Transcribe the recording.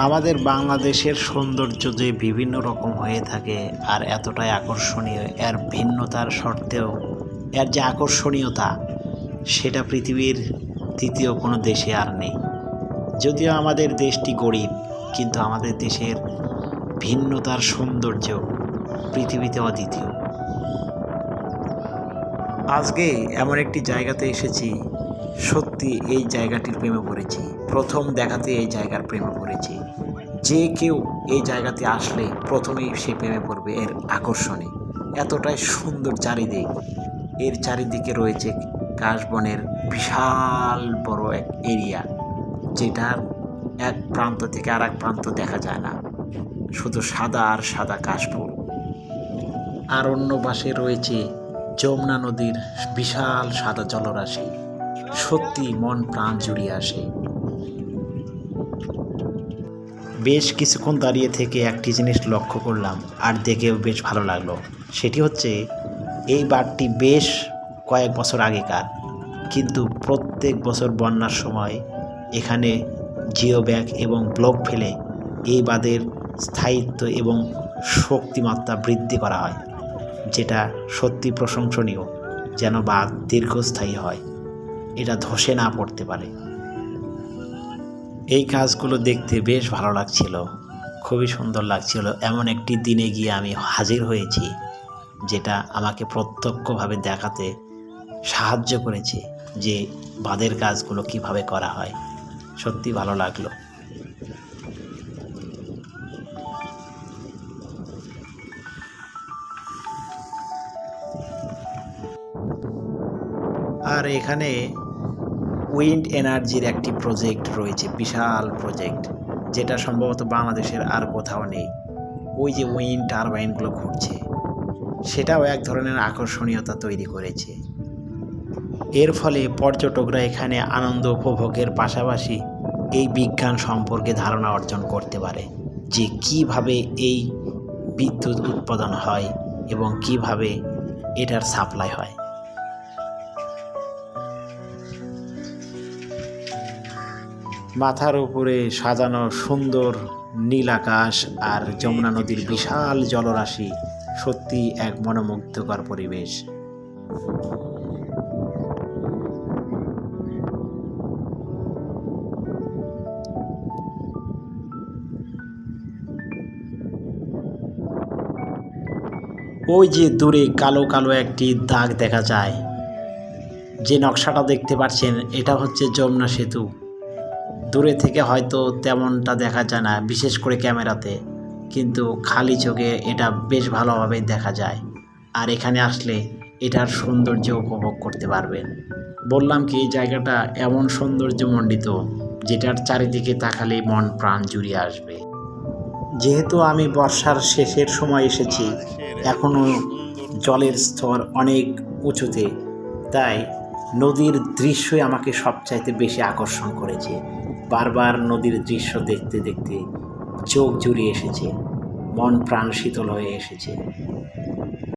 আমাদের বাংলাদেশের সৌন্দর্য যে বিভিন্ন রকম হয়ে থাকে আর এতটাই আকর্ষণীয়, এর ভিন্নতার সত্ত্বেও, এর যে আকর্ষণীয়তা, সেটা পৃথিবীর তৃতীয় কোনো দেশে আর নেই। যদিও আমাদের দেশটি গরিব, কিন্তু আমাদের দেশের ভিন্নতার সৌন্দর্য পৃথিবীতে অদ্বিতীয়। আজকে এমন একটি জায়গাতে এসেছি সত্যি এই জায়গাটির প্রেমে পড়েছি। প্রথম দেখাতে এই জায়গার প্রেমে পড়েছি। যে কেউ এই জায়গাতে আসলে প্রথমেই সে প্রেমে পড়বে এর আকর্ষণে। এতটাই সুন্দর চারিদিক। এর চারিদিকে রয়েছে কাশবনের বিশাল বড় এক এরিয়া, যেটার এক প্রান্ত থেকে আর এক প্রান্ত দেখা যায় না। শুধু সাদা আর সাদা কাশফুল। আর অন্য পাশে রয়েছে যমুনা নদীর বিশাল সাদা জলরাশি। সত্যি মন প্রাণ জুড়িয়ে আসে। বেশ কিছুক্ষণ দাঁড়িয়ে থেকে একটি জিনিস লক্ষ্য করলাম, আর দেখেও বেশ ভালো লাগল। সেটি হচ্ছে, এই বাঁধটি বেশ কয়েক বছর আগেকার। কিন্তু প্রত্যেক বছর বন্যার সময় এখানে জিও ব্যাগ এবং ব্লক ফেলে এই বাঁধের স্থায়িত্ব এবং শক্তিমাত্রা বৃদ্ধি করা হয়, যেটা সত্যি প্রশংসনীয়, যেন বাঘ দীর্ঘস্থায়ী হয়। এটা ধসে না পড়তে পারে। এই কাজগুলো দেখতে বেশ ভালো লাগছিল, খুবই সুন্দর লাগছিল। এমন একটি দিনে গিয়ে আমি হাজির হয়েছি, যেটা আমাকে প্রত্যক্ষভাবে দেখাতে সাহায্য করেছে যে বাঁধের কাজগুলো কীভাবে করা হয়। সত্যি ভালো লাগল। আর এখানে উইন্ড এনার্জির একটি প্রজেক্ট রয়েছে, বিশাল প্রজেক্ট, যেটা সম্ভবত বাংলাদেশের আর কোথাও নেই। ওই যে উইন্ড টারবাইনগুলো ঘুরছে, সেটাও এক ধরনের আকর্ষণীয়তা তৈরি করেছে। এর ফলে পর্যটকরা এখানে আনন্দ উপভোগের পাশাপাশি এই বিজ্ঞান সম্পর্কে ধারণা অর্জন করতে পারে, যে কীভাবে এই বিদ্যুৎ উৎপাদন হয় এবং কীভাবে এটার সাপ্লাই হয়। মাথার উপরে সাজানো সুন্দর নীল আকাশ আর যমুনা নদীর বিশাল জলরাশি সত্যি এক মনোমুগ্ধকর পরিবেশ। ওই যে দূরে কালো কালো একটি দাগ দেখা যায়। যে নকশাটা দেখতে পাচ্ছেন, এটা হচ্ছে যমুনা সেতু। দূরে থেকে হয়তো তেমনটা দেখা যায় না, বিশেষ করে ক্যামেরাতে। কিন্তু খালি চোখে এটা বেশ ভালোভাবে দেখা যায়। আর এখানে আসলে এটার সৌন্দর্য উপভোগ করতে পারবেন। বললাম কি, জায়গাটা এমন সৌন্দর্যমণ্ডিত, যেটার চারিদিকে তাকালে মন প্রাণ জুড়িয়ে আসবে। যেহেতু আমি বর্ষার শেষের সময় এসেছি এখনও জলের স্তর অনেক উঁচুতে, তাই নদীর দৃশ্যই আমাকে সবচাইতে বেশি আকর্ষণ করেছে। বারবার নদীর দৃশ্য দেখতে দেখতে চোখ জুড়িয়ে এসেছে মন প্রাণ শীতল হয়ে এসেছে।